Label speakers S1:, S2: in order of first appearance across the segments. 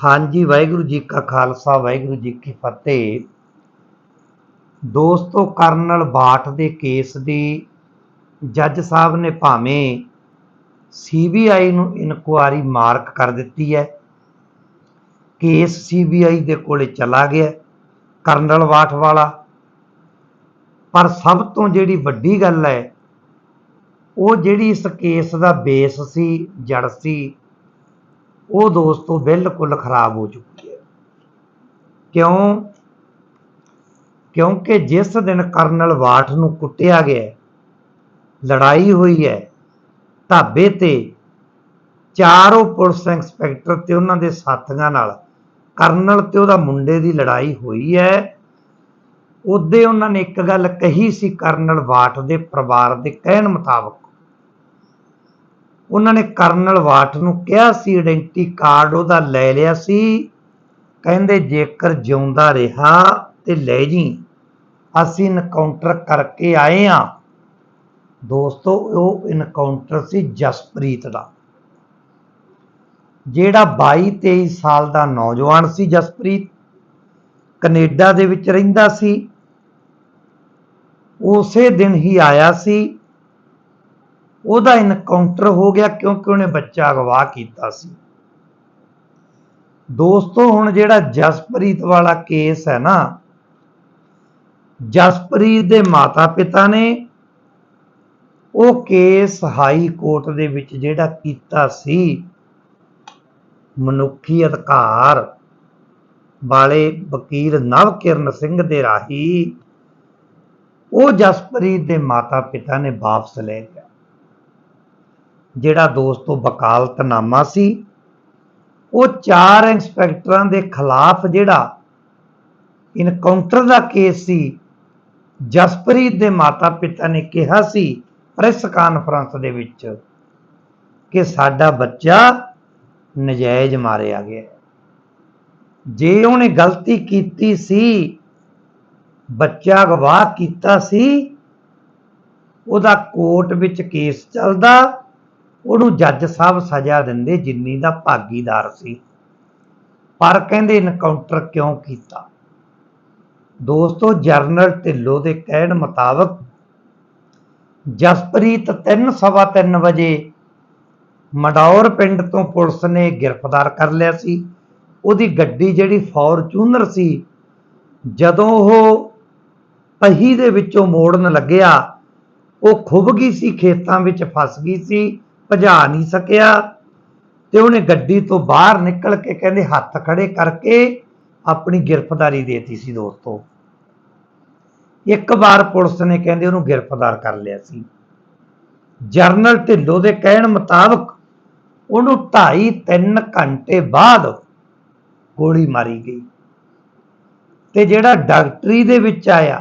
S1: ਹਾਂਜੀ, ਵਾਹਿਗੁਰੂ ਜੀ ਕਾ ਖਾਲਸਾ, ਵਾਹਿਗੁਰੂ ਜੀ ਕੀ ਫਤਿਹ। ਦੋਸਤੋ, ਕਰਨਲ ਬਾਠ ਦੇ ਕੇਸ ਦੀ ਜੱਜ ਸਾਹਿਬ ਨੇ ਭਾਵੇਂ ਸੀਬੀਆਈ ਨੂੰ ਇਨਕੁਆਰੀ ਮਾਰਕ ਕਰ ਦਿੱਤੀ ਹੈ, ਕੇਸ ਸੀਬੀਆਈ ਦੇ ਕੋਲੇ ਚਲਾ ਗਿਆ ਕਰਨਲ ਬਾਠ ਵਾਲਾ। ਪਰ ਸਭ ਤੋਂ ਜਿਹੜੀ ਵੱਡੀ ਗੱਲ ਹੈ, ਉਹ ਜਿਹੜੀ ਇਸ ਕੇਸ ਦਾ ਬੇਸ ਸੀ, ਜੜ ਸੀ ਉਹ ਦੋਸਤੋ ਬਿਲਕੁਲ ਖਰਾਬ ਹੋ ਚੁੱਕੀ ਹੈ। ਕਿਉਂ? ਕਿਉਂਕਿ ਜਿਸ ਦਿਨ ਕਰਨਲ ਬਾਠ ਨੂੰ ਕੁੱਟਿਆ ਗਿਆ, ਲੜਾਈ ਹੋਈ ਹੈ, ਢਾਬੇ ਤੇ ਚਾਰੋਂ ਪੁਲਿਸ ਇੰਸਪੈਕਟਰ ਤੇ ਉਹਨਾਂ ਦੇ ਸਾਥੀਆਂ ਨਾਲ, ਕਰਨਲ ਤੇ ਉਹਦਾ ਮੁੰਡੇ ਦੀ ਲੜਾਈ ਹੋਈ ਹੈ, ਉਹਦੇ ਉਹਨਾਂ ਨੇ ਇੱਕ ਗੱਲ ਕਹੀ ਸੀ ਕਰਨਲ ਬਾਠ ਦੇ ਪਰਿਵਾਰ ਦੇ ਕਹਿਣ ਮੁਤਾਬਕ। ਉਹਨਾਂ ਨੇ ਕਰਨਲ ਵਾਟ ਨੂੰ ਕਿਹਾ ਸੀ ਆਇਡੈਂਟੀ ਕਾਰਡ ਉਹਦਾ ਲੈ ਲਿਆ ਸੀ। ਕਹਿੰਦੇ, ਜੇਕਰ ਜਿਉਂਦਾ ਰਿਹਾ ਤੇ ਲੈ ਜੀ। ਅਸੀਂ ਇਨਕਾਊਂਟਰ ਕਰਕੇ ਆਏ ਆ ਦੋਸਤੋ, ਉਹ ਇਨਕਾਊਂਟਰ ਸੀ ਜਸਪ੍ਰੀਤ ਦਾ। ਜਿਹੜਾ 22 23 ਸਾਲ ਦਾ ਨੌਜਵਾਨ ਸੀ ਜਸਪ੍ਰੀਤ, ਕੈਨੇਡਾ ਦੇ ਵਿੱਚ ਰਹਿੰਦਾ ਸੀ। ਉਸੇ ਦਿਨ ਹੀ ਆਇਆ ਸੀ। ਉਹਦਾ ਇਨਕਾਊਂਟਰ ਹੋ ਗਿਆ ਕਿਉਂਕਿ ਉਹਨੇ ਬੱਚਾ ਅਗਵਾ ਕੀਤਾ ਸੀ। ਦੋਸਤੋ, ਹੁਣ ਜਿਹੜਾ ਜਸਪ੍ਰੀਤ ਵਾਲਾ ਕੇਸ ਹੈ ਨਾ, ਜਸਪ੍ਰੀਤ ਦੇ ਮਾਤਾ-ਪਿਤਾ ਨੇ ਉਹ ਕੇਸ ਹਾਈ ਕੋਰਟ ਦੇ ਵਿੱਚ ਜਿਹੜਾ ਕੀਤਾ ਸੀ, ਮਨੁੱਖੀ ਅਧਿਕਾਰ ਵਾਲੇ ਵਕੀਲ ਨਵਕਿਰਨ ਸਿੰਘ ਦੇ ਰਾਹੀਂ, ਉਹ ਜਸਪ੍ਰੀਤ ਦੇ ਮਾਤਾ-ਪਿਤਾ ਨੇ ਵਾਪਸ ਲੈ ਲਿਆ। ਜਿਹੜਾ ਦੋਸਤੋ ਵਕਾਲਤਨਾਮਾ ਸੀ, ਉਹ ਚਾਰ ਇੰਸਪੈਕਟਰਾਂ ਦੇ ਖਿਲਾਫ ਜਿਹੜਾ ਇਨਕਾਊਂਟਰ ਦਾ ਕੇਸ ਸੀ, ਜਸਪ੍ਰੀਤ ਦੇ ਮਾਤਾ-ਪਿਤਾ ਨੇ ਕਿਹਾ ਸੀ ਪ੍ਰੈਸ ਕਾਨਫਰੰਸ ਦੇ ਵਿੱਚ ਕਿ ਸਾਡਾ ਬੱਚਾ ਨਜਾਇਜ਼ ਮਾਰਿਆ ਗਿਆ। ਜੇ ਉਹਨੇ ਗਲਤੀ ਕੀਤੀ ਸੀ, ਬੱਚਾ ਗਵਾਹ ਕੀਤਾ ਸੀ, ਉਹਦਾ ਕੋਰਟ ਵਿੱਚ ਕੇਸ ਚੱਲਦਾ ਉਹਨੂੰ ਜੱਜ ਸਾਹਿਬ ਸਜ਼ਾ ਦਿੰਦੇ ਜਿੰਨੀ ਦਾ ਭਾਗੀਦਾਰ ਸੀ। ਪਰ ਕਹਿੰਦੇ ਇਨਕਾਊਂਟਰ ਕਿਉਂ ਕੀਤਾ? ਦੋਸਤੋ ਜਰਨਲ ਢਿੱਲੋਂ ਦੇ ਕਹਿਣ ਮੁਤਾਬਕ ਜਸਪ੍ਰੀਤ 3:30 ਵਜੇ ਮਡੌਰ ਪਿੰਡ ਤੋਂ ਪੁਲਿਸ ਨੇ ਗ੍ਰਿਫਤਾਰ ਕਰ ਲਿਆ ਸੀ। ਉਹਦੀ ਗੱਡੀ ਜਿਹੜੀ ਫੋਰਚੂਨਰ ਸੀ, ਜਦੋਂ ਉਹ ਪਹੀ ਦੇ ਵਿੱਚੋਂ ਮੋੜਨ ਲੱਗਿਆ, ਉਹ ਖੁੱਭ ਗਈ ਸੀ, ਖੇਤਾਂ ਵਿੱਚ ਫਸ ਗਈ ਸੀ। ਭਜਾ ਨਹੀਂ ਸਕਿਆ ਤੇ ਉਹਨੇ ਗੱਡੀ ਤੋਂ ਬਾਹਰ ਨਿਕਲ ਕੇ ਕਹਿੰਦੇ ਹੱਥ ਖੜੇ ਕਰਕੇ ਆਪਣੀ ਗ੍ਰਿਫਤਾਰੀ ਦੇਤੀ ਸੀ ਦੋਸਤੋ। ਇੱਕ ਵਾਰ ਪੁਲਿਸ ਨੇ ਕਹਿੰਦੇ ਉਹਨੂੰ ਗ੍ਰਿਫਤਾਰ ਕਰ ਲਿਆ ਸੀ। ਜਰਨਲ ਢਿੱਲੋਂ ਦੇ ਕਹਿਣ ਮੁਤਾਬਕ ਉਹਨੂੰ 2.5 3 ਘੰਟੇ ਬਾਅਦ ਗੋਲੀ ਮਾਰੀ ਗਈ ਤੇ ਜਿਹੜਾ ਡਾਕਟਰੀ ਦੇ ਵਿੱਚ ਆਇਆ,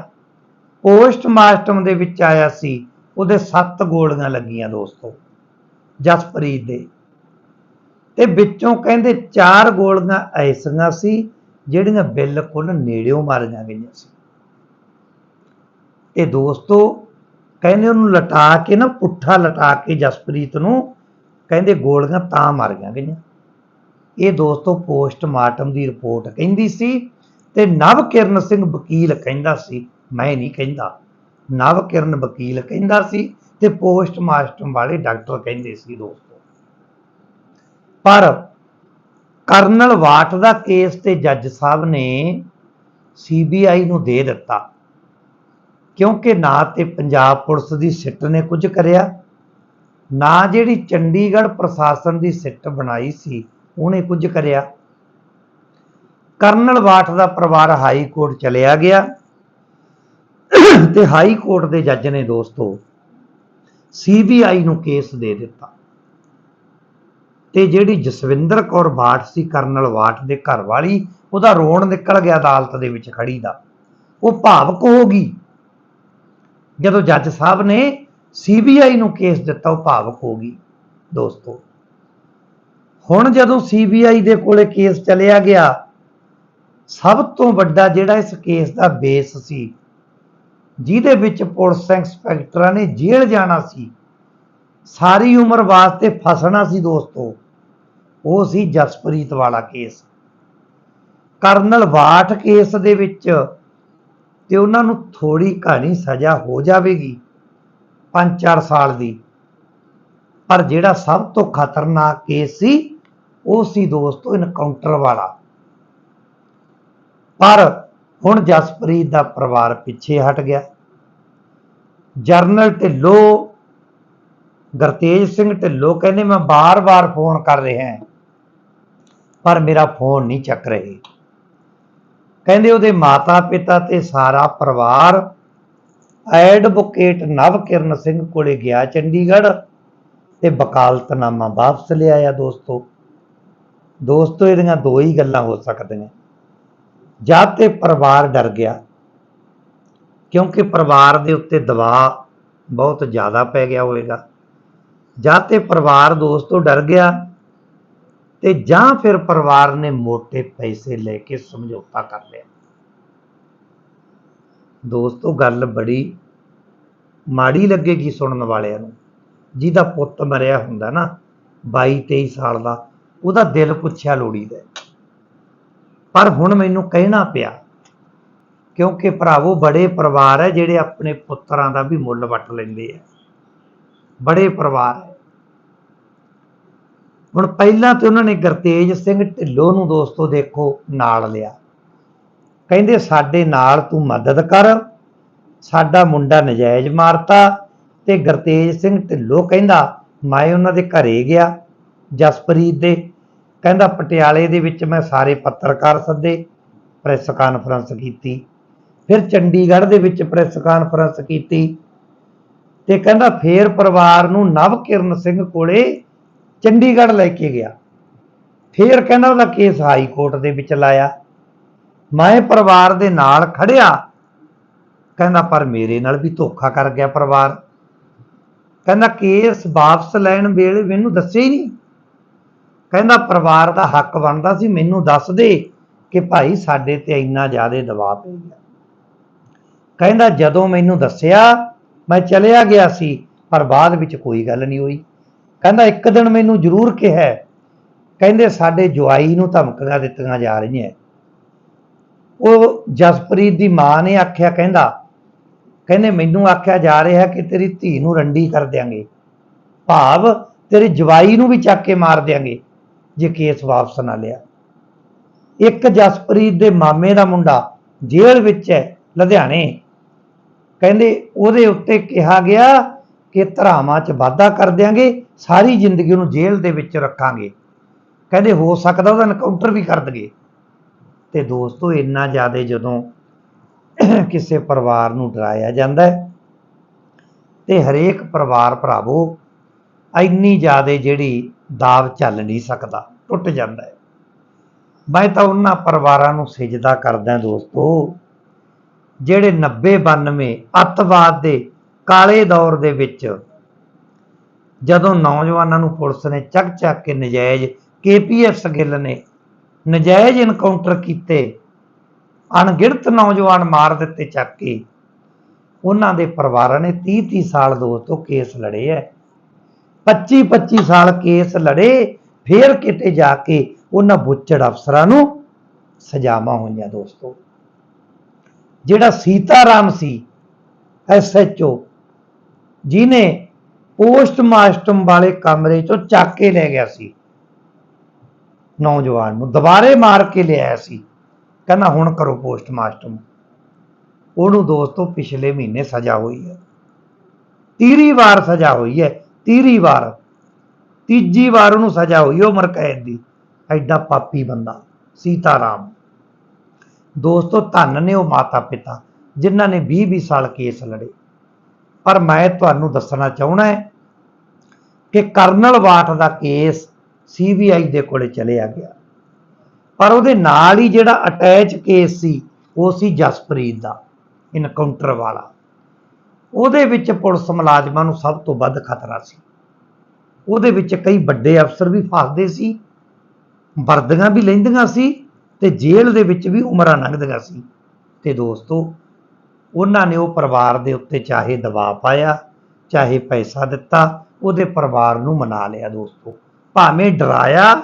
S1: ਪੋਸਟਮਾਰਟਮ ਦੇ ਵਿੱਚ ਆਇਆ ਸੀ, ਉਹਦੇ 7 ਗੋਲੀਆਂ ਲੱਗੀਆਂ ਦੋਸਤੋ। ਜਸਪ੍ਰੀਤ ਦੇ। ਤੇ ਵਿੱਚੋਂ ਕਹਿੰਦੇ ਚਾਰ ਗੋਲੀਆਂ ਐਸੀਆਂ ਸੀ, ਜਿਹੜੀਆਂ ਬਿਲਕੁਲ ਨੇੜਿਓਂ ਮਾਰੀਆਂ ਗਈਆਂ ਸੀ। ਤੇ ਦੋਸਤੋ, ਕਹਿੰਦੇ ਉਹਨੂੰ ਲਟਾ ਕੇ ਨਾ, ਪੁੱਠਾ ਲਟਾ ਕੇ ਜਸਪ੍ਰੀਤ ਨੂੰ, ਕਹਿੰਦੇ ਗੋਲੀਆਂ ਤਾਂ ਮਾਰੀਆਂ ਗਈਆਂ। ਇਹ ਦੋਸਤੋ ਪੋਸਟਮਾਰਟਮ ਦੀ ਰਿਪੋਰਟ ਕਹਿੰਦੀ ਸੀ ਤੇ ਨਵ ਕਿਰਨ ਸਿੰਘ ਵਕੀਲ ਕਹਿੰਦਾ ਸੀ, ਮੈਂ ਨਹੀਂ ਕਹਿੰਦਾ। ਨਵ ਕਿਰਨ ਵਕੀਲ ਕਹਿੰਦਾ ਸੀ ਤੇ ਪੋਸਟਮਾਰਟਮ ਵਾਲੇ ਡਾਕਟਰ ਕਹਿੰਦੇ ਸੀ ਦੋਸਤੋ। ਪਰ ਕਰਨਲ ਵਾਟ ਦਾ ਕੇਸ ਤੇ ਜੱਜ ਸਾਹਿਬ ਨੇ ਸੀਬੀਆਈ ਨੂੰ ਦੇ ਦਿੱਤਾ। ਕਿਉਂਕਿ ਨਾ ਤੇ ਪੰਜਾਬ ਪੁਲਿਸ ਦੀ ਸਿੱਟ ਨੇ ਕੁਝ ਕਰਿਆ, ਨਾ ਜਿਹੜੀ ਚੰਡੀਗੜ੍ਹ ਪ੍ਰਸ਼ਾਸਨ ਦੀ ਸਿੱਟ ਬਣਾਈ ਸੀ, ਉਹਨੇ ਕੁਝ ਕਰਿਆ। ਕਰਨਲ ਵਾਟ ਦਾ ਪਰਿਵਾਰ ਹਾਈ ਕੋਰਟ ਚਲਿਆ ਗਿਆ ਤੇ ਹਾਈ ਕੋਰਟ ਦੇ ਜੱਜ ਨੇ ਦੋਸਤੋ ਸੀਬੀਆਈ ਨੂੰ ਕੇਸ ਦੇ ਦਿੱਤਾ। ਤੇ ਜਿਹੜੀ ਜਸਵਿੰਦਰ ਕੌਰ ਬਾਠ ਸੀ ਕਰਨਲ ਵਾਟ ਦੇ ਘਰ ਵਾਲੀ, ਉਹਦਾ ਰੋਣ ਨਿਕਲ ਗਿਆ ਅਦਾਲਤ ਦੇ ਵਿੱਚ ਖੜੀ ਦਾ। ਉਹ ਭਾਵਕ ਹੋ ਗਈ। ਜਦੋਂ ਜੱਜ ਸਾਹਿਬ ਨੇ ਸੀਬੀਆਈ ਨੂੰ ਕੇਸ ਦਿੱਤਾ, ਉਹ ਭਾਵਕ ਹੋ ਗਈ, ਦੋਸਤੋ। ਹੁਣ ਜਦੋਂ ਸੀਬੀਆਈ ਦੇ ਕੋਲੇ ਕੇਸ ਚਲਿਆ ਗਿਆ, ਸਭ ਤੋਂ ਵੱਡਾ ਜਿਹੜਾ ਇਸ ਕੇਸ ਦਾ ਬੇਸ ਸੀ ਜਿਹਦੇ ਵਿੱਚ ਪੁਲਿਸ ਇੰਸਪੈਕਟਰਾਂ ਨੇ ਜੇਲ੍ਹ ਜਾਣਾ ਸੀ, ਸਾਰੀ ਉਮਰ ਵਾਸਤੇ ਫਸਣਾ ਸੀ ਦੋਸਤੋ। ਉਹ ਸੀ ਜਸਪ੍ਰੀਤ ਵਾਲਾ ਕੇਸ। ਕਰਨਲ ਵਾਠ ਕੇਸ ਦੇ ਵਿੱਚ ਤੇ ਉਹਨਾਂ ਨੂੰ ਥੋੜੀ ਘਣੀ ਸਜ਼ਾ ਹੋ ਜਾਵੇਗੀ 5-4 ਸਾਲ ਦੀ। ਪਰ ਜਿਹੜਾ ਸਭ ਤੋਂ ਖਤਰਨਾਕ ਕੇਸ ਸੀ, ਉਹ ਸੀ ਦੋਸਤੋ ਇਨਕਾਊਂਟਰ ਵਾਲਾ। ਪਰ ਹੁਣ ਜਸਪ੍ਰੀਤ ਦਾ ਪਰਿਵਾਰ ਪਿੱਛੇ ਹਟ ਗਿਆ। ਜਰਨਲ ਢਿੱਲੋਂ, ਗੁਰਤੇਜ ਸਿੰਘ ਢਿੱਲੋਂ ਕਹਿੰਦੇ, ਮੈਂ ਬਾਰ-ਬਾਰ ਫੋਨ ਕਰ ਰਿਹਾ ਪਰ ਮੇਰਾ ਫੋਨ ਨਹੀਂ ਚੱਕ ਰਹੇ। ਕਹਿੰਦੇ, ਉਹਦੇ ਮਾਤਾ ਪਿਤਾ ਤੇ ਸਾਰਾ ਪਰਿਵਾਰ ਐਡਵੋਕੇਟ ਨਵਕਿਰਨ ਸਿੰਘ ਕੋਲੇ ਗਿਆ ਚੰਡੀਗੜ੍ਹ ਤੇ ਵਕਾਲਤਨਾਮਾ ਵਾਪਸ ਲਿਆਇਆ ਦੋਸਤੋ। ਦੋਸਤੋ, ਇਹਦੀਆਂ ਦੋ ਹੀ ਗੱਲਾਂ ਹੋ ਸਕਦੀਆਂ। ਜਾਂ ਤੇ ਪਰਿਵਾਰ ਡਰ ਗਿਆ, ਕਿਉਂਕਿ ਪਰਿਵਾਰ ਦੇ ਉੱਤੇ ਦਬਾਅ ਬਹੁਤ ਜ਼ਿਆਦਾ ਪੈ ਗਿਆ ਹੋਵੇਗਾ। ਜਾਂ ਤੇ ਪਰਿਵਾਰ ਦੋਸਤੋ ਡਰ ਗਿਆ ਤੇ ਜਾਂ ਫਿਰ ਪਰਿਵਾਰ ਨੇ ਮੋٹے ਪੈਸੇ ਲੈ ਕੇ ਸਮਝੌਤਾ ਕਰ ਲਿਆ। ਦੋਸਤੋ ਗੱਲ ਬੜੀ ਮਾੜੀ ਲੱਗੇਗੀ ਸੁਣਨ ਵਾਲਿਆਂ ਨੂੰ। ਜਿਹਦਾ ਪੁੱਤ ਮਰਿਆ ਹੁੰਦਾ ਨਾ 22 23 ਸਾਲ ਦਾ, ਉਹਦਾ ਦਿਲ ਪੁੱਛਿਆ ਲੋੜੀਦਾ। ਪਰ ਹੁਣ ਮੈਨੂੰ ਕਹਿਣਾ ਪਿਆ, ਕਿਉਂਕਿ ਭਰਾਵੋ ਬੜੇ ਪਰਿਵਾਰ ਹੈ ਜਿਹੜੇ ਆਪਣੇ ਪੁੱਤਰਾਂ ਦਾ ਵੀ ਮੁੱਲ ਵੱਟ ਲੈਂਦੇ ਆ। ਬੜੇ ਪਰਿਵਾਰ ਹੁਣ ਪਹਿਲਾਂ ਤੇ ਉਹਨਾਂ ਨੇ ਗੁਰਤੇਜ ਸਿੰਘ ਢਿੱਲੋਂ ਨੂੰ ਦੋਸਤੋ ਦੇਖੋ ਨਾਲ ਲਿਆ। ਕਹਿੰਦੇ, ਸਾਡੇ ਨਾਲ ਤੂੰ ਮਦਦ ਕਰ। ਸਾਡਾ ਮੁੰਡਾ ਨਜਾਇਜ਼ ਮਾਰਤਾ। ਤੇ ਗੁਰਤੇਜ ਸਿੰਘ ਢਿੱਲੋਂ ਕਹਿੰਦਾ, ਮੈਂ ਉਹਨਾਂ ਦੇ ਘਰੇ ਗਿਆ, ਜਸਪ੍ਰੀਤ ਦੇ ਕਹਿੰਦਾ ਪਟਿਆਲੇ ਦੇ ਵਿੱਚ ਮੈਂ ਸਾਰੇ ਪੱਤਰਕਾਰ ਸੱਦੇ, ਪ੍ਰੈਸ ਕਾਨਫਰੰਸ ਕੀਤੀ। ਫਿਰ ਚੰਡੀਗੜ੍ਹ ਦੇ ਵਿੱਚ ਪ੍ਰੈਸ ਕਾਨਫਰੰਸ ਕੀਤੀ ਤੇ ਕਹਿੰਦਾ ਫੇਰ ਪਰਿਵਾਰ ਨੂੰ ਨਵਕਿਰਨ ਸਿੰਘ ਕੋਲੇ ਚੰਡੀਗੜ੍ਹ ਲੈ ਕੇ ਗਿਆ। ਫੇਰ ਕਹਿੰਦਾ ਉਹਦਾ ਕੇਸ ਹਾਈ ਕੋਰਟ ਦੇ ਵਿੱਚ ਲਾਇਆ। ਮੈਂ ਪਰਿਵਾਰ ਦੇ ਨਾਲ ਖੜਿਆ। ਕਹਿੰਦਾ ਪਰ ਮੇਰੇ ਨਾਲ ਵੀ ਧੋਖਾ ਕਰ ਗਿਆ ਪਰਿਵਾਰ। ਕਹਿੰਦਾ ਕੇਸ ਵਾਪਸ ਲੈਣ ਵੇਲੇ ਮੈਨੂੰ ਦੱਸਿਆ ਹੀ ਨਹੀਂ। ਕਹਿੰਦਾ ਪਰਿਵਾਰ ਦਾ ਹੱਕ ਬਣਦਾ ਸੀ, ਮੈਨੂੰ ਦੱਸ ਦੇ ਕਿ ਭਾਈ ਸਾਡੇ ਤੇ ਇੰਨਾ ਜ਼ਿਆਦਾ ਦਬਾਅ ਪੈ ਗਿਆ। ਕਹਿੰਦਾ ਜਦੋਂ ਮੈਨੂੰ ਦੱਸਿਆ, ਮੈਂ ਚਲਿਆ ਗਿਆ ਸੀ, ਪਰ ਬਾਅਦ ਵਿੱਚ ਕੋਈ ਗੱਲ ਨਹੀਂ ਹੋਈ। ਕਹਿੰਦਾ ਇੱਕ ਦਿਨ ਮੈਨੂੰ ਜ਼ਰੂਰ ਕਿਹਾ, ਕਹਿੰਦੇ ਸਾਡੇ ਜਵਾਈ ਨੂੰ ਧਮਕੀਆਂ ਦਿੱਤੀਆਂ ਜਾ ਰਹੀਆਂ। ਉਹ ਜਸਪ੍ਰੀਤ ਦੀ ਮਾਂ ਨੇ ਆਖਿਆ, ਕਹਿੰਦਾ, ਕਹਿੰਦੇ ਮੈਨੂੰ ਆਖਿਆ ਜਾ ਰਿਹਾ ਕਿ ਤੇਰੀ ਧੀ ਨੂੰ ਰੰਡੀ ਕਰ ਦਿਆਂਗੇ। ਭਾਵ ਤੇਰੇ ਜਵਾਈ ਨੂੰ ਵੀ ਚੱਕ ਕੇ ਮਾਰ ਦਿਆਂਗੇ। ਜੇ ਕੇਸ ਵਾਪਸ ਨਾ ਲਿਆ। ਇੱਕ ਜਸਪ੍ਰੀਤ ਦੇ ਮਾਮੇ ਦਾ ਮੁੰਡਾ ਜੇਲ੍ਹ ਵਿੱਚ ਹੈ, ਲੁਧਿਆਣੇ। ਕਹਿੰਦੇ ਉਹਦੇ ਉੱਤੇ ਕਿਹਾ ਗਿਆ ਕਿ ਧਰਾਵਾਂ 'ਚ ਵਾਧਾ ਕਰ ਦਿਆਂਗੇ, ਸਾਰੀ ਜ਼ਿੰਦਗੀ ਉਹਨੂੰ ਜੇਲ੍ਹ ਦੇ ਵਿੱਚ ਰੱਖਾਂਗੇ। ਕਹਿੰਦੇ ਹੋ ਸਕਦਾ ਉਹਦਾ ਐਨਕਾਊਂਟਰ ਵੀ ਕਰ ਦਗੇ ਤੇ ਦੋਸਤੋ, ਇੰਨਾ ਜ਼ਿਆਦਾ ਜਦੋਂ ਕਿਸੇ ਪਰਿਵਾਰ ਨੂੰ ਡਰਾਇਆ ਜਾਂਦਾ ਹੈ, ਤੇ ਹਰੇਕ ਪਰਿਵਾਰ ਭਰਾਵੋ, ਇੰਨੀ ਜ਼ਿਆਦਾ ਜਿਹੜੀ ਦਾਵ ਚੱਲ ਨਹੀਂ ਸਕਦਾ, ਟੁੱਟ ਜਾਂਦਾ ਹੈ। ਮੈਂ ਤਾਂ ਉਹਨਾਂ ਪਰਿਵਾਰਾਂ ਨੂੰ ਸਿਜਦਾ ਕਰਦਾ ਦੋਸਤੋ, ਜਿਹੜੇ 90 92 ਅੱਤਵਾਦ ਦੇ ਕਾਲੇ ਦੌਰ ਦੇ ਵਿੱਚ ਜਦੋਂ ਨੌਜਵਾਨਾਂ ਨੂੰ ਪੁਲਿਸ ਨੇ ਚੱਕ ਚੱਕ ਕੇ ਨਜਾਇਜ਼ ਕੇਪੀਐਸ ਗਿੱਲ ਨੇ ਨਜਾਇਜ਼ ਇਨਕਾਊਂਟਰ ਕੀਤੇ, ਅਣਗਿਣਤ ਨੌਜਵਾਨ ਮਾਰ ਦਿੱਤੇ ਚੱਕ ਕੇ, ਉਹਨਾਂ ਦੇ ਪਰਿਵਾਰਾਂ ਨੇ 30 30 ਸਾਲ ਦੋਸਤੋ ਕੇਸ ਲੜੇ ਐ 25 25 ਸਾਲ ਕੇਸ ਲੜੇ, ਫੇਰ ਕਿਤੇ ਜਾ ਕੇ ਉਹਨਾਂ ਬੁੱਚੜ ਅਫਸਰਾਂ ਨੂੰ ਸਜ਼ਾਵਾਂ ਹੋਈਆਂ ਦੋਸਤੋ। ਜਿਹੜਾ ਸੀਤਾਰਾਮ ਸੀ ਐਸਐਚਓ ਜਿਨੇ ਪੋਸਟਮਾਸਟਮ ਵਾਲੇ ਕਮਰੇ ਚੋਂ ਚੱਕ ਕੇ ਲੈ ਗਿਆ ਸੀ, ਨੌਜਵਾਨ ਨੂੰ ਦੁਬਾਰੇ ਮਾਰ ਕੇ ਲਿਆਇਆ ਸੀ, ਕਹਿੰਦਾ ਹੁਣ ਕਰੋ ਪੋਸਟ ਪੋਸਟਮਾਸਟਮ ਉਹਨੂੰ ਦੋਸਤੋ ਪਿਛਲੇ ਮਹੀਨੇ ਸਜ਼ਾ ਹੋਈ ਹੈ। ਤੀਰੀ ਵਾਰ ਸਜ਼ਾ ਹੋਈ ਹੈ। ਤੀਰੀ ਵਾਰ, ਤੀਜੀ ਵਾਰ ਉਹਨੂੰ ਸਜ਼ਾ ਹੋਈ ਉਮਰ ਕੈਦ ਦੀ। ਐਡਾ ਪਾਪੀ ਬੰਦਾ, ਸੀਤਾਰਾਮ। ਦੋਸਤੋ, ਧੰਨ ਨੇ ਉਹ ਮਾਤਾ ਪਿਤਾ ਜਿਨ੍ਹਾਂ ਨੇ 20 20 ਸਾਲ ਕੇਸ ਲੜੇ। ਪਰ ਮੈਂ ਤੁਹਾਨੂੰ ਦੱਸਣਾ ਚਾਹਣਾ ਹੈ ਕਿ ਕਰਨਲ ਵਾਟ ਦਾ ਕੇਸ ਸੀਬੀਆਈ ਦੇ ਕੋਲੇ ਚਲਿਆ ਗਿਆ। ਪਰ ਉਹਦੇ ਨਾਲ ਹੀ ਜਿਹੜਾ ਅਟੈਚ ਕੇਸ ਸੀ, ਉਹ ਸੀ ਜਸਪ੍ਰੀਤ ਦਾ ਇਨਕਾਊਂਟਰ ਵਾਲਾ। ਉਹਦੇ ਵਿੱਚ ਪੁਲਿਸ ਮੁਲਾਜ਼ਮਾਂ ਨੂੰ ਸਭ ਤੋਂ ਵੱਧ ਖਤਰਾ ਸੀ। ਉਹਦੇ ਵਿੱਚ ਕਈ ਵੱਡੇ ਅਫਸਰ ਵੀ ਫਸਦੇ ਸੀ, ਵਰਦੀਆਂ ਵੀ ਲੈਂਦੀਆਂ ਸੀ ਤੇ ਜੇਲ੍ਹ ਦੇ ਵਿੱਚ ਵੀ ਉਮਰਾਂ ਲੰਘਦੀਆਂ ਸੀ। ਤੇ ਦੋਸਤੋ, ਉਹਨਾਂ ਨੇ ਉਹ ਪਰਿਵਾਰ ਦੇ ਉੱਤੇ ਚਾਹੇ ਦਬਾਅ ਪਾਇਆ, ਚਾਹੇ ਪੈਸਾ ਦਿੱਤਾ, ਉਹਦੇ ਪਰਿਵਾਰ ਨੂੰ ਮਨਾ ਲਿਆ ਦੋਸਤੋ। ਭਾਵੇਂ ਡਰਾਇਆ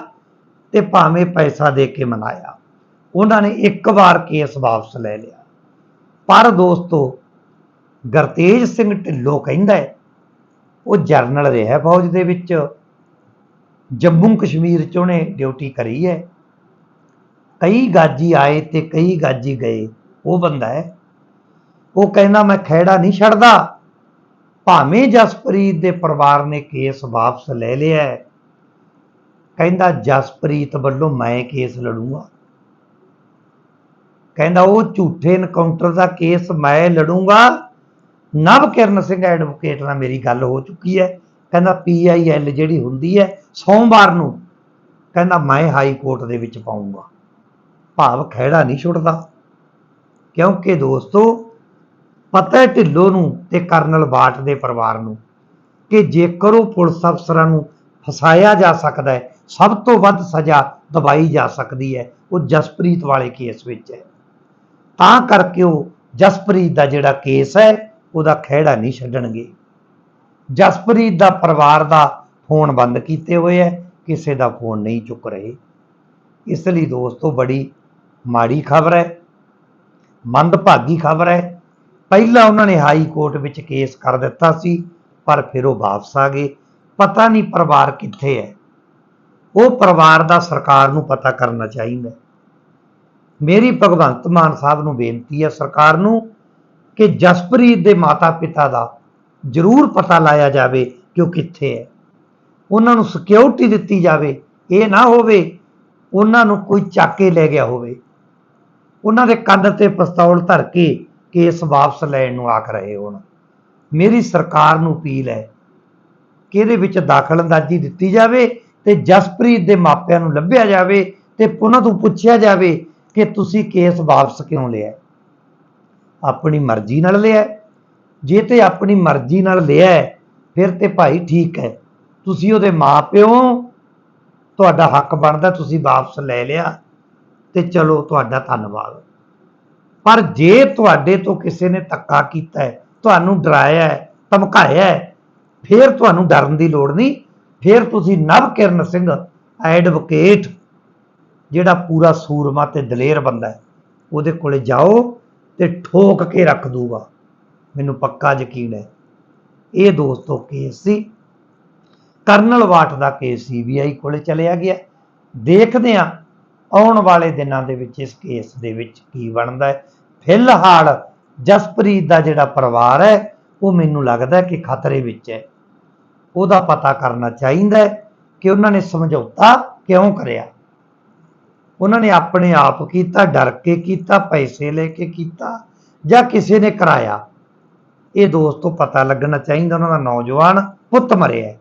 S1: ਤੇ ਭਾਵੇਂ ਪੈਸਾ ਦੇ ਕੇ ਮਨਾਇਆ। ਉਹਨਾਂ ਨੇ ਇੱਕ ਵਾਰ ਕੇਸ ਵਾਪਸ ਲੈ ਲਿਆ। ਪਰ ਦੋਸਤੋ ਗੁਰਤੇਜ ਸਿੰਘ ਢਿੱਲੋਂ ਕਹਿੰਦਾ ਹੈ, ਉਹ ਜਰਨਲ ਰਿਹਾ ਫੌਜ ਦੇ ਵਿੱਚ ਜੰਮੂ ਕਸ਼ਮੀਰ ਚ ਉਹਨੇ ਡਿਊਟੀ ਕਰੀ ਹੈ। ਕਈ ਗਾਜੀ ਆਏ ਤੇ ਕਈ ਗਾਜੀ ਗਏ ਉਹ ਬੰਦਾ ਹੈ। ਉਹ ਕਹਿੰਦਾ ਮੈਂ ਖਹਿੜਾ ਨਹੀਂ ਛੱਡਦਾ। ਭਾਵੇਂ ਜਸਪ੍ਰੀਤ ਦੇ ਪਰਿਵਾਰ ਨੇ ਕੇਸ ਵਾਪਸ ਲੈ ਲਿਆ ਕਹਿੰਦਾ ਜਸਪ੍ਰੀਤ ਵੱਲੋਂ ਮੈਂ ਕੇਸ ਲੜੂੰਗਾ। ਕਹਿੰਦਾ ਉਹ ਝੂਠੇ ਇਨਕਾਊਂਟਰ ਦਾ ਕੇਸ ਮੈਂ ਲੜੂੰਗਾ। ਨਵ ਕਿਰਨ ਸਿੰਘ ਐਡਵੋਕੇਟ ਨਾਲ ਮੇਰੀ ਗੱਲ ਹੋ ਚੁੱਕੀ ਹੈ। ਕਹਿੰਦਾ ਪੀਆਈਐਲ ਜਿਹੜੀ ਹੁੰਦੀ ਹੈ, ਸੋਮਵਾਰ ਨੂੰ ਕਹਿੰਦਾ ਮੈਂ ਹਾਈ ਕੋਰਟ ਦੇ ਵਿੱਚ ਪਾਉਂਗਾ ਭਾਵ ਖਹਿੜਾ ਨਹੀਂ ਛੁੱਟਦਾ। ਕਿਉਂਕਿ ਦੋਸਤੋ, ਪਤਾ ਹੈ ਢਿੱਲੋਂ ਨੂੰ ਤੇ ਕਰਨਲ ਬਾਟ ਦੇ ਪਰਿਵਾਰ ਨੂੰ ਕਿ ਜੇਕਰ ਉਹ ਪੁਲਿਸ ਅਫਸਰਾਂ ਨੂੰ ਫਸਾਇਆ ਜਾ ਸਕਦਾ ਹੈ, ਸਭ ਤੋਂ ਵੱਧ ਸਜ਼ਾ ਦਵਾਈ ਜਾ ਸਕਦੀ ਹੈ। ਉਹ ਜਸਪ੍ਰੀਤ ਵਾਲੇ ਕੇਸ ਵਿੱਚ ਹੈ। ਤਾਂ ਕਰਕੇ ਉਹ ਜਸਪ੍ਰੀਤ ਦਾ ਜਿਹੜਾ ਕੇਸ ਹੈ ਉਹਦਾ ਖਹਿੜਾ ਨਹੀਂ ਛੱਡਣਗੇ। ਜਸਪ੍ਰੀਤ ਦਾ ਪਰਿਵਾਰ ਦਾ ਫੋਨ ਬੰਦ ਕੀਤੇ ਹੋਏ ਹੈ, ਕਿਸੇ ਦਾ ਫੋਨ ਨਹੀਂ ਚੁੱਕ ਰਹੇ। ਇਸ ਲਈ ਦੋਸਤੋ ਬੜੀ ਮਾੜੀ ਖਬਰ ਹੈ, ਮੰਦਭਾਗੀ ਖਬਰ ਹੈ। ਪਹਿਲਾਂ ਉਹਨਾਂ ਨੇ ਹਾਈ ਕੋਰਟ ਵਿੱਚ ਕੇਸ ਕਰ ਦਿੱਤਾ ਸੀ, ਪਰ ਫਿਰ ਉਹ ਵਾਪਸ ਆ ਗਏ। ਪਤਾ ਨਹੀਂ ਪਰਿਵਾਰ ਕਿੱਥੇ ਹੈ। ਉਹ ਪਰਿਵਾਰ ਦਾ ਸਰਕਾਰ ਨੂੰ ਪਤਾ ਕਰਨਾ ਚਾਹੀਦਾ ਮੇਰੀ ਭਗਵੰਤ ਮਾਨ ਸਾਹਿਬ ਨੂੰ ਬੇਨਤੀ ਹੈ, ਸਰਕਾਰ ਨੂੰ ਕਿ ਜਸਪ੍ਰੀਤ ਦੇ ਮਾਤਾ-ਪਿਤਾ ਦਾ ਜ਼ਰੂਰ ਪਤਾ ਲਾਇਆ ਜਾਵੇ ਕਿ ਉਹ ਕਿੱਥੇ ਹੈ। ਉਹਨਾਂ ਨੂੰ ਸਿਕਿਉਰਿਟੀ ਦਿੱਤੀ ਜਾਵੇ, ਇਹ ਨਾ ਹੋਵੇ, ਉਹਨਾਂ ਨੂੰ ਕੋਈ ਚੱਕ ਕੇ ਲੈ ਗਿਆ ਹੋਵੇ। ਉਹਨਾਂ ਦੇ ਕੰਨ ਤੇ ਪਿਸਤੌਲ ਧਰ ਕੇ ਕੇਸ ਵਾਪਸ ਲੈਣ ਨੂੰ ਆਖ ਰਹੇ ਹੋਣ। ਮੇਰੀ ਸਰਕਾਰ ਨੂੰ ਅਪੀਲ ਹੈ ਕਿ ਇਹਦੇ ਵਿੱਚ ਦਾਖਲਅੰਦਾਜ਼ੀ ਦਿੱਤੀ ਜਾਵੇ ਤੇ ਜਸਪ੍ਰੀਤ ਦੇ ਮਾਪਿਆਂ ਨੂੰ ਲੱਭਿਆ ਜਾਵੇ ਤੇ ਉਹਨਾਂ ਤੋਂ ਪੁੱਛਿਆ ਜਾਵੇ ਕਿ ਤੁਸੀਂ ਕੇਸ ਵਾਪਸ ਕਿਉਂ ਲਿਆ ਆਪਣੀ ਮਰਜ਼ੀ ਨਾਲ ਲਿਆ ਜੇ ਤੇ ਆਪਣੀ ਮਰਜ਼ੀ ਨਾਲ ਲਿਆ ਫਿਰ ਤੇ ਭਾਈ ਠੀਕ ਹੈ। ਤੁਸੀਂ ਉਹਦੇ ਮਾਪਿਓ ਤੁਹਾਡਾ ਹੱਕ ਬਣਦਾ, ਤੁਸੀਂ ਵਾਪਸ ਲੈ ਲਿਆ ਤੇ ਚਲੋ ਤੁਹਾਡਾ ਧੰਨਵਾਦ। ਪਰ ਜੇ ਤੁਹਾਡੇ ਤੋਂ ਕਿਸੇ ਨੇ ਧੱਕਾ ਕੀਤਾ ਹੈ, ਤੁਹਾਨੂੰ ਡਰਾਇਆ ਹੈ, ਧਮਕਾਇਆ ਹੈ, ਫਿਰ ਤੁਹਾਨੂੰ ਡਰਨ ਦੀ ਲੋੜ ਨਹੀਂ। ਫਿਰ ਤੁਸੀਂ ਨਵ ਕਿਰਨ ਸਿੰਘ ਐਡਵੋਕੇਟ, ਜਿਹੜਾ ਪੂਰਾ ਸੂਰਮਾ ਤੇ ਦਲੇਰ ਬੰਦਾ ਹੈ, ਉਹਦੇ ਕੋਲੇ ਜਾਓ ਤੇ ਠੋਕ ਕੇ ਰੱਖ ਦੂਗਾ। ਮੈਨੂੰ ਪੱਕਾ ਯਕੀਨ ਹੈ, ਇਹ ਦੋਸਤੋ ਕੇਸ ਸੀ। ਕਰਨਲ ਵਾਟ ਦਾ ਕੇਸ ਸੀਬੀਆਈ ਕੋਲੇ ਚਲਿਆ ਗਿਆ। ਦੇਖਦੇ ਹਾਂ ਆਉਣ ਵਾਲੇ ਦਿਨਾਂ ਦੇ ਵਿੱਚ ਇਸ ਕੇਸ ਦੇ ਵਿੱਚ ਕੀ ਬਣਦਾ ਹੈ। ਫਿਲਹਾਲ ਜਸਪ੍ਰੀਤ ਦਾ ਜਿਹੜਾ ਪਰਿਵਾਰ ਹੈ, ਉਹ ਮੈਨੂੰ ਲੱਗਦਾ ਕਿ ਖਤਰੇ ਵਿੱਚ ਹੈ। ਉਹਦਾ ਪਤਾ ਕਰਨਾ ਚਾਹੀਦਾ ਹੈ ਕਿ ਉਹਨਾਂ ਨੇ ਸਮਝੌਤਾ ਕਿਉਂ ਕਰਿਆ। ਉਹਨਾਂ ਨੇ ਆਪਣੇ ਆਪ ਕੀਤਾ, ਡਰ ਕੇ ਕੀਤਾ, ਪੈਸੇ ਲੈ ਕੇ ਕੀਤਾ ਜਾਂ ਕਿਸੇ ਨੇ ਕਰਾਇਆ। ਇਹ ਦੋਸਤੋ ਪਤਾ ਲੱਗਣਾ ਚਾਹੀਦਾ ਉਹਨਾਂ ਦਾ ਨੌਜਵਾਨ ਪੁੱਤ ਮਰਿਆ।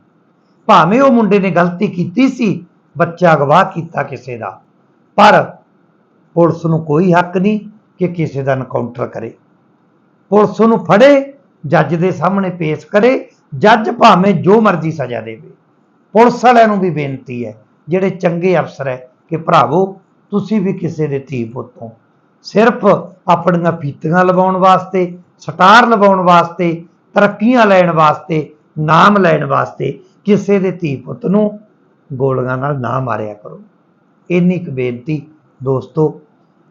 S1: ਭਾਵੇਂ ਉਹ ਮੁੰਡੇ ਨੇ ਗਲਤੀ ਕੀਤੀ ਸੀ, ਬੱਚਾ ਗਵਾਹ ਕੀਤਾ ਕਿਸੇ ਦਾ, ਪਰ ਪੁਲਿਸ ਨੂੰ ਕੋਈ ਹੱਕ ਨਹੀਂ ਕਿ ਕਿਸੇ ਦਾ ਐਨਕਾਊਂਟਰ ਕਰੇ। ਪੁਲਿਸ ਨੂੰ ਫੜੇ, ਜੱਜ ਦੇ ਸਾਹਮਣੇ ਪੇਸ਼ ਕਰੇ, ਜੱਜ ਭਾਵੇਂ ਜੋ ਮਰਜ਼ੀ ਸਜ਼ਾ ਦੇਵੇ। ਪੁਲਿਸ ਵਾਲਿਆਂ ਨੂੰ ਵੀ ਬੇਨਤੀ ਹੈ, ਜਿਹੜੇ ਚੰਗੇ ਅਫਸਰ ਹੈ, ਕਿ ਭਰਾਵੋ ਤੁਸੀਂ ਵੀ ਕਿਸੇ ਦੇ ਧੀ ਪੁੱਤ ਹੋ। ਸਿਰਫ ਆਪਣੀਆਂ ਫੀਤੀਆਂ ਲਵਾਉਣ ਵਾਸਤੇ, ਸਟਾਰ ਲਵਾਉਣ ਵਾਸਤੇ, ਤਰੱਕੀਆਂ ਲੈਣ ਵਾਸਤੇ, ਨਾਮ ਲੈਣ ਵਾਸਤੇ ਕਿਸੇ ਦੇ ਧੀ ਪੁੱਤ ਨੂੰ ਗੋਲੀਆਂ ਨਾਲ ਨਾ ਮਾਰਿਆ ਕਰੋ। ਇੰਨੀ ਕੁ ਬੇਨਤੀ ਦੋਸਤੋ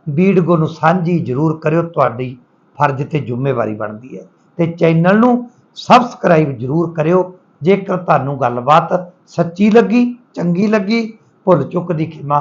S1: ਵੀਡੀਓ ਨੂੰ ਸਾਂਝੀ ਜ਼ਰੂਰ ਕਰਿਓ, ਤੁਹਾਡੀ ਫਰਜ਼ ਤੇ ਜ਼ਿੰਮੇਵਾਰੀ ਬਣਦੀ ਹੈ। ਤੇ ਚੈਨਲ ਨੂੰ ਸਬਸਕ੍ਰਾਈਬ ਜ਼ਰੂਰ ਕਰਿਓ, ਜੇਕਰ ਤੁਹਾਨੂੰ ਗੱਲਬਾਤ ਸੱਚੀ ਲੱਗੀ, ਚੰਗੀ ਲੱਗੀ, ਭੁੱਲ ਚੁੱਕ ਦੀ ਖਿਮਾ